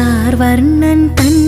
கார்வர்ணன் தன்